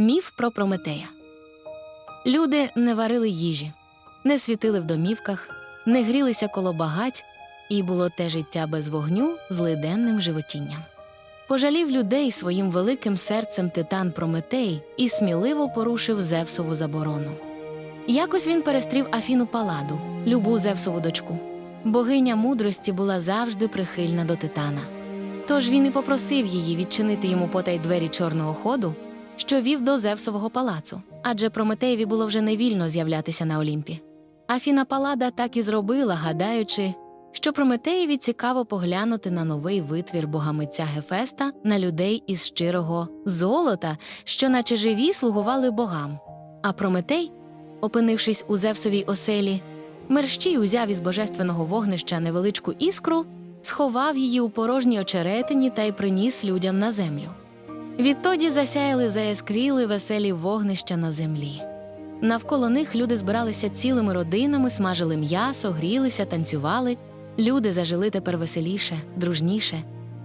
Міф про Прометея. Люди не варили їжі, не світили в домівках, не грілися коло багать, і було те життя без вогню з лиденним животінням. Пожалів людей своїм великим серцем титан Прометей і сміливо порушив Зевсову заборону. Якось він перестрів Афіну Паладу, любу Зевсову дочку. Богиня мудрості була завжди прихильна до титана. Тож він і попросив її відчинити йому потай двері чорного ходу, що вів до Зевсового палацу, адже Прометеєві було вже невільно з'являтися на Олімпі. Афіна Палада так і зробила, гадаючи, що Прометеєві цікаво поглянути на новий витвір богамиця Гефеста на людей із щирого золота, що, наче живі, слугували богам. А Прометей, опинившись у Зевсовій оселі, мерщій узяв із божественного вогнища невеличку іскру, сховав її у порожній очеретині та й приніс людям на землю. Відтоді засяяли заяскріли веселі вогнища на землі. Навколо них люди збиралися цілими родинами, смажили м'ясо, грілися, танцювали. Люди зажили тепер веселіше, дружніше.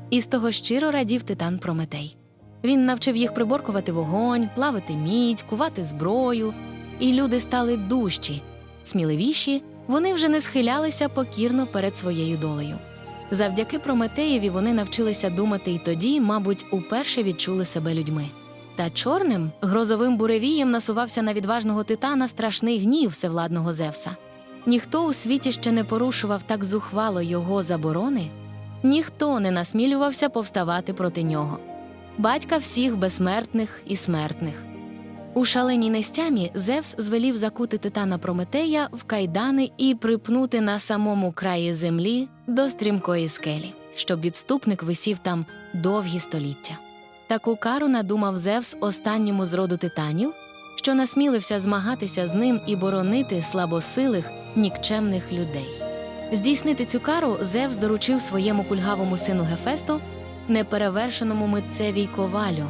І з того щиро радів титан Прометей. Він навчив їх приборкувати вогонь, плавити мідь, кувати зброю, і люди стали дужчі, сміливіші, вони вже не схилялися покірно перед своєю долею. Завдяки Прометеєві вони навчилися думати і тоді, мабуть, уперше відчули себе людьми. Та чорним грозовим буревієм насувався на відважного титана страшний гнів всевладного Зевса. Ніхто у світі ще не порушував так зухвало його заборони, ніхто не насмілювався повставати проти нього. Батька всіх безсмертних і смертних. У шаленій нестямі Зевс звелів закути титана Прометея в кайдани і припнути на самому краї землі до стрімкої скелі, щоб відступник висів там довгі століття. Таку кару надумав Зевс останньому з роду титанів, що насмілився змагатися з ним і боронити слабосилих, нікчемних людей. Здійснити цю кару Зевс доручив своєму кульгавому сину Гефесту, неперевершеному митцеві ковалю,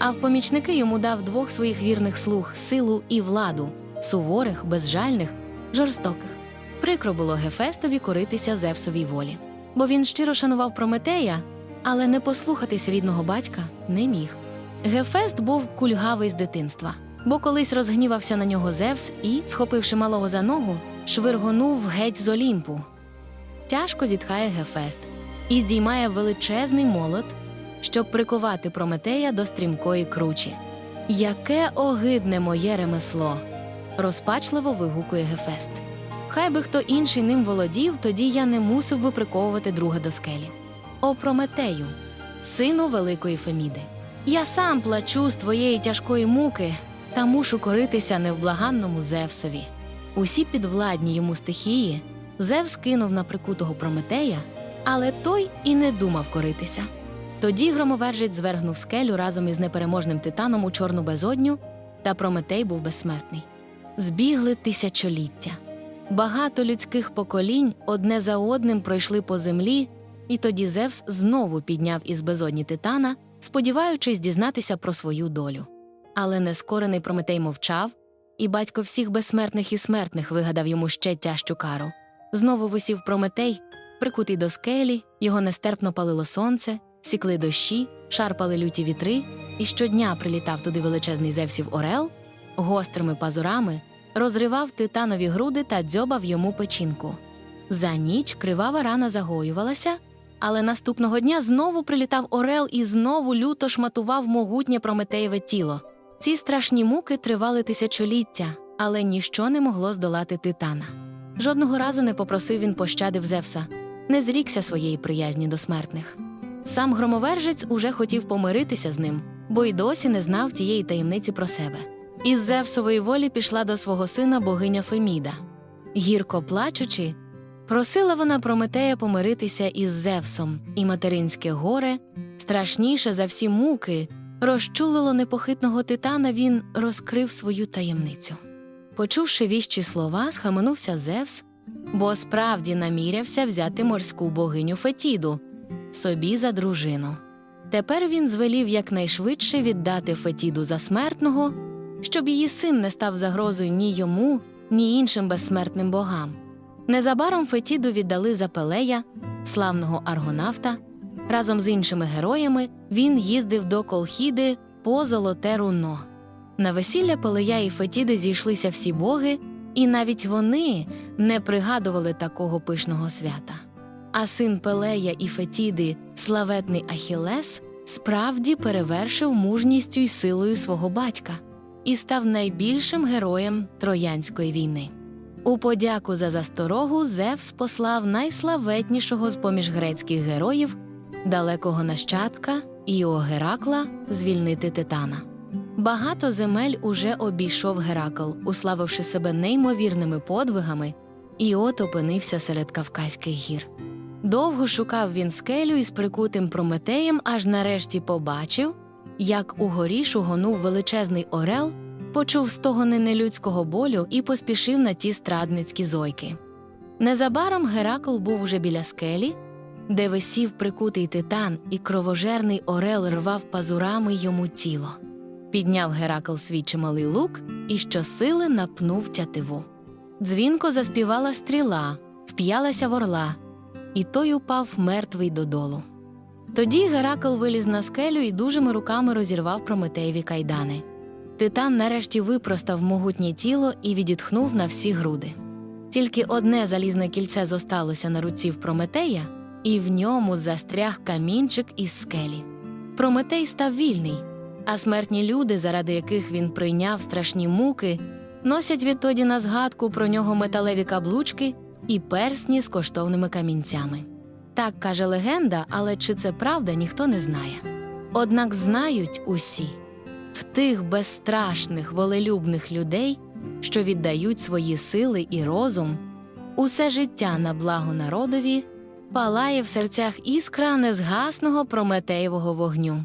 а в помічники йому дав двох своїх вірних слуг силу і владу, суворих, безжальних, жорстоких. Прикро було Гефестові коритися Зевсовій волі, бо він щиро шанував Прометея, але не послухатись рідного батька не міг. Гефест був кульгавий з дитинства, бо колись розгнівався на нього Зевс і, схопивши малого за ногу, швиргонув геть з Олімпу. Тяжко зітхає Гефест і здіймає величезний молот, щоб прикувати Прометея до стрімкої кручі. Яке огидне моє ремесло! розпачливо вигукує Гефест. Хай би хто інший ним володів, тоді я не мусив би приковувати друга до скелі. О Прометею, сину великої Феміди, я сам плачу з твоєї тяжкої муки та мушу коритися невблаганному Зевсові. Усі підвладні йому стихії Зевс кинув на прикутого Прометея, але той і не думав коритися. Тоді громовержець звергнув скелю разом із непереможним титаном у чорну безодню, та Прометей був безсмертний. Збігли тисячоліття. Багато людських поколінь одне за одним пройшли по землі, і тоді Зевс знову підняв із безодні титана, сподіваючись дізнатися про свою долю. Але нескорений Прометей мовчав, і батько всіх безсмертних і смертних вигадав йому ще тяжчу кару. Знову висів Прометей, прикутий до скелі, його нестерпно палило сонце, сікли дощі, шарпали люті вітри, і щодня прилітав туди величезний Зевсів Орел, гострими пазурами розривав титанові груди та дзьобав йому печінку. За ніч кривава рана загоювалася, але наступного дня знову прилітав Орел і знову люто шматував могутнє Прометеєве тіло. Ці страшні муки тривали тисячоліття, але ніщо не могло здолати титана. Жодного разу не попросив він пощади в Зевса, не зрікся своєї приязні до смертних. Сам громовержець уже хотів помиритися з ним, бо й досі не знав тієї таємниці про себе. Із Зевсової волі пішла до свого сина богиня Феміда. Гірко плачучи, просила вона Прометея помиритися із Зевсом, і материнське горе, страшніше за всі муки, розчулило непохитного титана, він розкрив свою таємницю. Почувши віщі слова, схаменувся Зевс, бо справді намірявся взяти морську богиню Фетіду собі за дружину. Тепер він звелів якнайшвидше віддати Фетіду за смертного, щоб її син не став загрозою ні йому, ні іншим безсмертним богам. Незабаром Фетіду віддали за Пелея, славного аргонавта. Разом з іншими героями він їздив до Колхіди по золоте руно. На весілля Пелея і Фетіди зійшлися всі боги, і навіть вони не пригадували такого пишного свята. А син Пелея і Фетіди, славетний Ахілес, справді перевершив мужністю й силою свого батька і став найбільшим героєм Троянської війни. У подяку за засторогу Зевс послав найславетнішого з поміж грецьких героїв, далекого нащадка Іо Геракла, звільнити Титана. Багато земель уже обійшов Геракл, уславивши себе неймовірними подвигами, і от опинився серед Кавказьких гір. Довго шукав він скелю із прикутим Прометеєм, аж нарешті побачив, як угорі шугонув величезний орел, почув стогони нелюдського болю і поспішив на ті страдницькі зойки. Незабаром Геракл був уже біля скелі, де висів прикутий титан, і кровожерний орел рвав пазурами йому тіло. Підняв Геракл свій чималий лук і щосили напнув тятиву. Дзвінко заспівала стріла, вп'ялася в орла, і той упав мертвий додолу. Тоді Геракл виліз на скелю і дужими руками розірвав Прометеєві кайдани. Титан нарешті випростав могутнє тіло і відітхнув на всі груди. Тільки одне залізне кільце зосталося на руці в Прометея, і в ньому застряг камінчик із скелі. Прометей став вільний, а смертні люди, заради яких він прийняв страшні муки, носять відтоді на згадку про нього металеві каблучки і персні з коштовними камінцями. Так каже легенда, але чи це правда, ніхто не знає. Однак знають усі в тих безстрашних, волелюбних людей, що віддають свої сили і розум, усе життя на благо народові, палає в серцях іскра незгасного прометеєвого вогню.